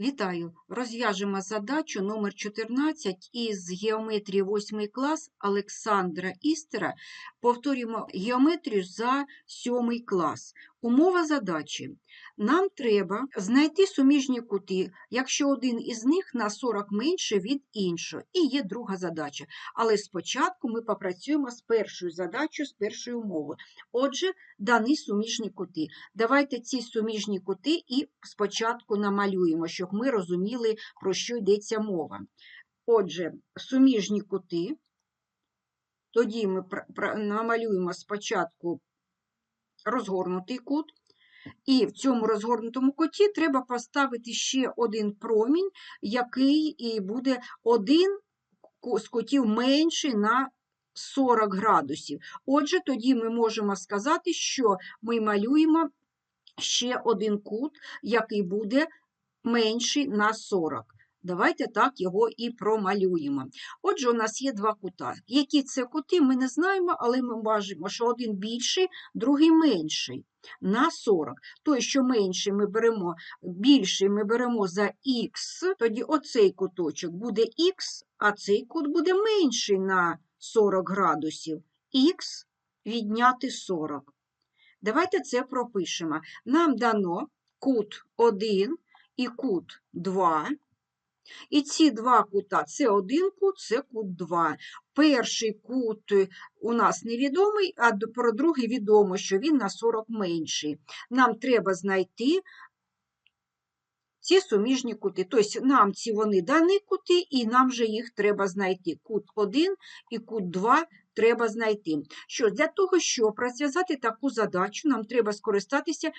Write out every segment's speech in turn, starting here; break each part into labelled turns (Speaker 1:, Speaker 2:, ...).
Speaker 1: Вітаю! Розв'яжемо задачу номер 14 із геометрії 8 клас Олександра Істера. Повторюємо геометрію за 7 клас. Умова задачі. Нам треба знайти суміжні кути, якщо один із них на 40 менше від іншого. І є друга задача. Але спочатку ми попрацюємо з першою задачею, з першою умовою. Отже, дані суміжні кути. Давайте ці суміжні кути і спочатку намалюємо, щоб ми розуміли, про що йдеться мова. Отже, суміжні кути. Тоді ми намалюємо спочатку розгорнутий кут. І в цьому розгорнутому куті треба поставити ще один промінь, який і буде один з кутів менший на 40 градусів. Отже, тоді ми можемо сказати, що ми малюємо ще один кут, який буде менший на 40. Давайте так його і промалюємо. Отже, у нас є два кута. Які це кути, ми не знаємо, але ми бачимо, що один більший, другий менший на 40. Той, що менший ми беремо, більший ми беремо за х, тоді оцей куточок буде х, а цей кут буде менший на 40 градусів. х відняти 40. Давайте це пропишемо. Нам дано кут 1 і кут 2. І ці два кута це один кут, це кут 2. Перший кут е, у нас невідомий, а про другий відомо, що він на 40 менший. Нам треба знайти ці суміжні кути. Тобто нам ці вони дані кути, і нам же їх треба знайти. Кут 1 і кут 2 треба знайти. Що для того, щоб розв'язати таку задачу, нам треба скористатися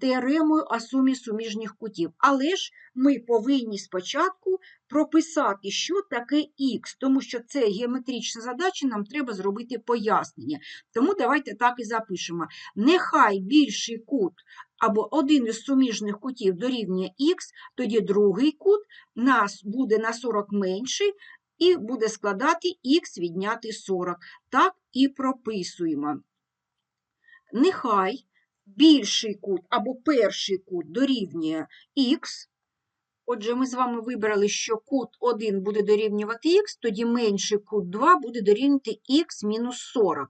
Speaker 1: теоремою о сумі суміжних кутів. Але ж ми повинні спочатку прописати, що таке х, тому що це геометрична задача, нам треба зробити пояснення. Тому давайте так і запишемо. Нехай більший кут або один із суміжних кутів дорівнює х, тоді другий кут нас буде на 40 менший і буде складати х відняти 40. Так і прописуємо. Нехай більший кут або перший кут дорівнює х. Отже, ми з вами вибрали, що кут 1 буде дорівнювати х, тоді менший кут 2 буде дорівнювати х мінус 40.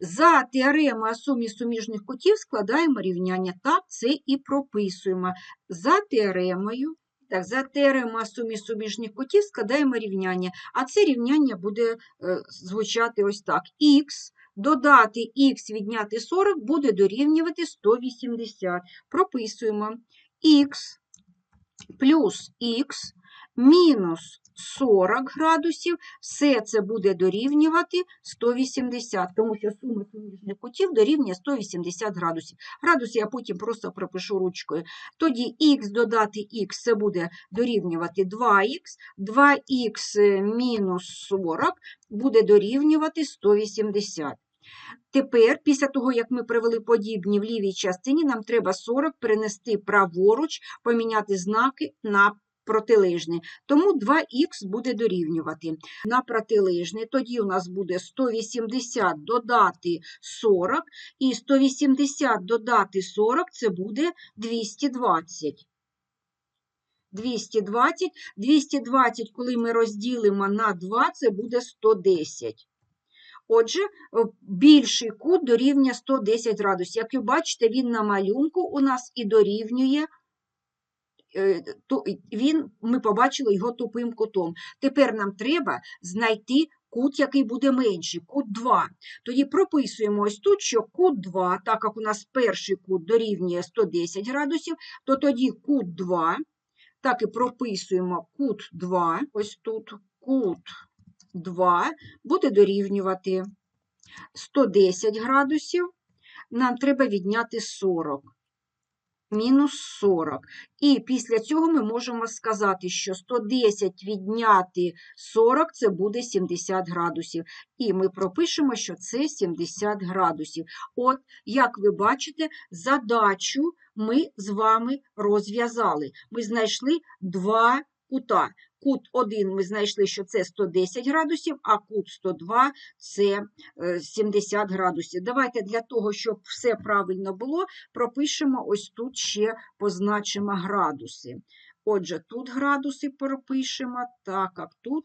Speaker 1: За теоремою о сумі суміжних кутів складаємо рівняння. Так, це і прописуємо. За теоремою, так, за теоремою о сумі суміжних кутів складаємо рівняння. А це рівняння буде е, звучати ось так. х додати х відняти 40 буде дорівнювати 180. Прописуємо х плюс х мінус 40 градусів, все це буде дорівнювати 180, тому що сума суміжних кутів дорівнює 180 градусів. Градуси я потім просто пропишу ручкою. Тоді х додати х це буде дорівнювати 2х, 2х мінус 40 буде дорівнювати 180. Тепер, після того, як ми привели подібні в лівій частині, нам треба 40 перенести праворуч, поміняти знаки на протилежний. Тому 2х буде дорівнювати на протилежний. Тоді у нас буде 180 додати 40, і 180 додати 40 це буде 220. 220, 220, коли ми розділимо на 2, це буде 110. Отже, е, більший кут дорівнює 110 градусів. Як ви бачите, він на малюнку у нас і дорівнює, е, він, ми побачили його тупим кутом. Тепер нам треба знайти кут, який буде менший, кут 2. Тоді прописуємо ось тут, що кут 2, так як у нас перший кут дорівнює 110 градусів, то тоді кут 2, так і прописуємо кут 2, ось тут кут 2 буде дорівнювати 110 градусів, нам треба відняти 40. Мінус 40. І після цього ми можемо сказати, що 110 відняти 40 це буде 70 градусів. І ми пропишемо, що це 70 градусів. От, як ви бачите, задачу ми з вами розв'язали. Ми знайшли два кута. Кут 1 ми знайшли, що це 110 градусів, а кут 102 це е, 70 градусів. Давайте для того, щоб все правильно було, пропишемо ось тут ще позначимо градуси. Отже, тут градуси пропишемо, так як тут,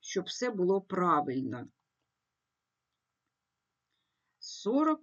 Speaker 1: щоб все було правильно. 40,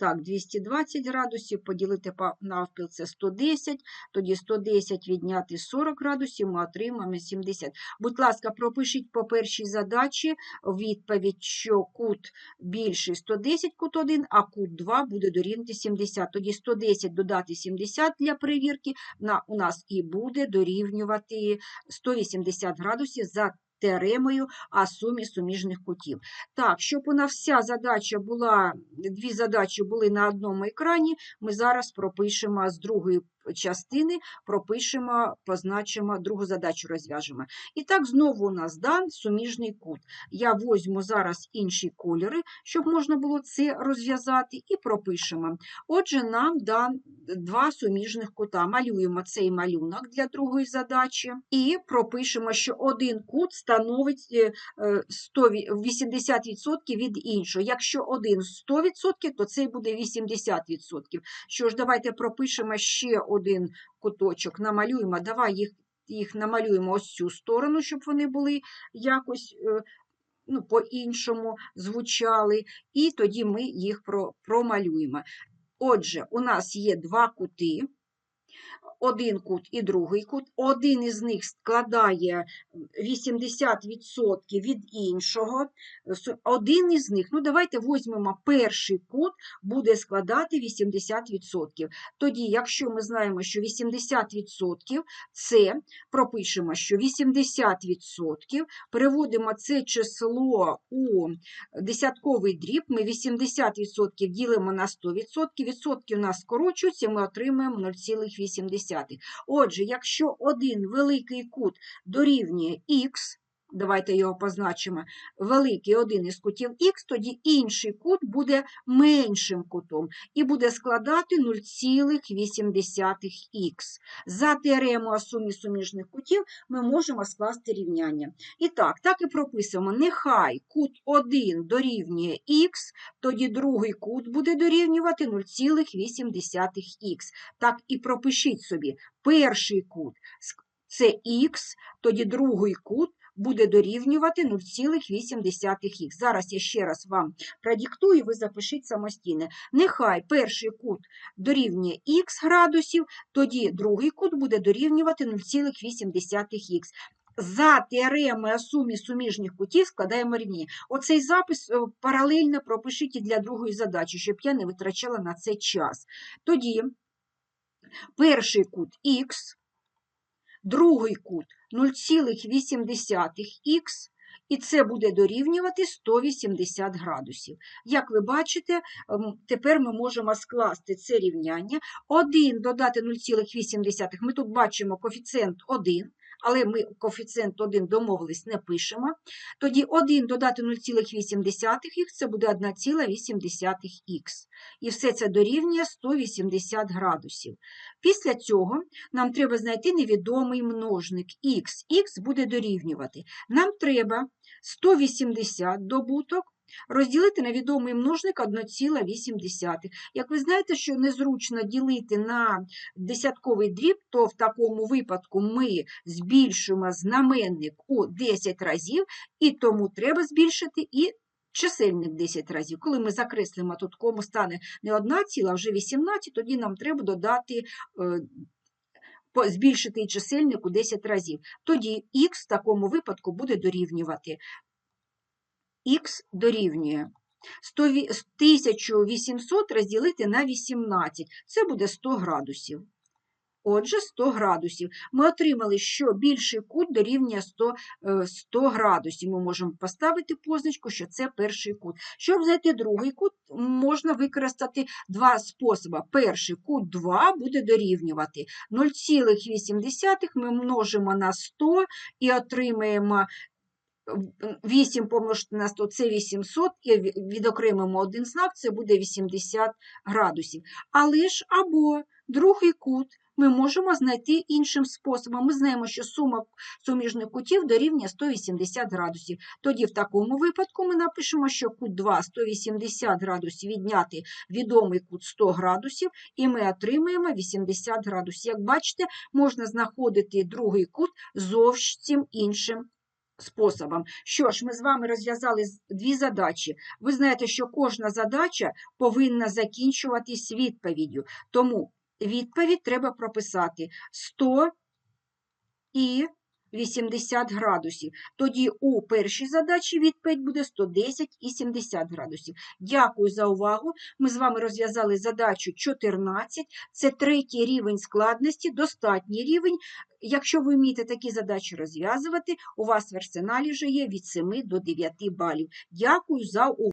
Speaker 1: так, 220 градусів поділити по- навпіл це 110, тоді 110 відняти 40 градусів, ми отримаємо 70. Будь ласка, пропишіть по першій задачі відповідь, що кут більший 110 кут 1, а кут 2 буде дорівнювати 70. Тоді 110 додати 70 для перевірки на, у нас і буде дорівнювати 180 градусів за теоремою о сумі суміжних кутів. Так, щоб у нас вся задача була, дві задачі були на одному екрані, ми зараз пропишемо з другої частини, пропишемо, позначимо, другу задачу розв'яжемо. І так, знову у нас дан суміжний кут. Я возьму зараз інші кольори, щоб можна було це розв'язати, і пропишемо. Отже, нам дан два суміжних кута. Малюємо цей малюнок для другої задачі і пропишемо, що один кут становить е, е, 100 80% від іншого. Якщо один 100%, то цей буде 80%. Що ж, давайте пропишемо ще один куточок, намалюємо. Давай їх, їх намалюємо ось цю сторону, щоб вони були якось е, ну, по-іншому звучали, і тоді ми їх про, промалюємо. Отже, у нас є два кути, один кут і другий кут. Один із них складає 80% від іншого. Один із них, ну давайте візьмемо перший кут, буде складати 80%. Тоді, якщо ми знаємо, що 80% це пропишемо, що 80% переводимо це число у десятковий дріб, ми 80% ділимо на 100%, відсотки у нас скорочуються, ми отримаємо 0,8. Отже, якщо один великий кут дорівнює х, давайте його позначимо, великий один із кутів х, тоді інший кут буде меншим кутом і буде складати 0,8х. За теоремою сумі суміжних кутів ми можемо скласти рівняння. І так, так і прописуємо. Нехай кут 1 дорівнює х, тоді другий кут буде дорівнювати 0,8х. Так і пропишіть собі. Перший кут це х, тоді другий кут буде дорівнювати 0,8х. Зараз я ще раз вам продиктую, ви запишіть самостійно. Нехай перший кут дорівнює х градусів, тоді другий кут буде дорівнювати 0,8х. За теоремою сумі суміжних кутів складаємо рівні. Оцей запис е, паралельно пропишіть для другої задачі, щоб я не витрачала на це час. Тоді перший кут х, другий кут 0,8х, і це буде дорівнювати 180 градусів. Як ви бачите, ем, тепер ми можемо скласти це рівняння. 1 додати 0,8, ми тут бачимо коефіцієнт 1, але ми коефіцієнт 1 домовились, не пишемо. Тоді 1 додати 0,8х, це буде 1,8х. І все це дорівнює 180 градусів. Після цього нам треба знайти невідомий множник х. х буде дорівнювати. Нам треба 180 добуток розділити на відомий множник 1,8. Як ви знаєте, що незручно ділити на десятковий дріб, то в такому випадку ми збільшуємо знаменник у 10 разів, і тому треба збільшити і чисельник 10 разів. Коли ми закреслимо тут кому стане не 1 ціла, а вже 18, тоді нам треба додати е, збільшити чисельник у 10 разів. Тоді х в такому випадку буде дорівнювати. Х дорівнює 100 1800 розділити на 18. Це буде 100 градусів. Отже, 100 градусів. Ми отримали, що більший кут дорівнює 100, е, 100 градусів. Ми можемо поставити позначку, що це перший кут. Щоб знайти другий кут, можна використати два способи. Перший кут 2 буде дорівнювати 0,8 ми множимо на 100 і отримаємо 8 помножити на 100 – це 800, і відокремимо один знак, це буде 80 градусів. Але ж або другий кут ми можемо знайти іншим способом. Ми знаємо, що сума суміжних кутів дорівнює 180 градусів. Тоді в такому випадку ми напишемо, що кут 2 180 градусів відняти відомий кут 100 градусів, і ми отримаємо 80 градусів. Як бачите, можна знаходити другий кут зовсім іншим способом. Що ж, ми з вами розв'язали дві задачі. Ви знаєте, що кожна задача повинна закінчуватись відповіддю. Тому відповідь треба прописати 100 і 80 градусів. Тоді у першій задачі відповідь буде 110 і 70 градусів. Дякую за увагу. Ми з вами розв'язали задачу 14. Це третій рівень складності, достатній рівень. Якщо ви вмієте такі задачі розв'язувати, у вас в арсеналі вже є від 7 до 9 балів. Дякую за увагу.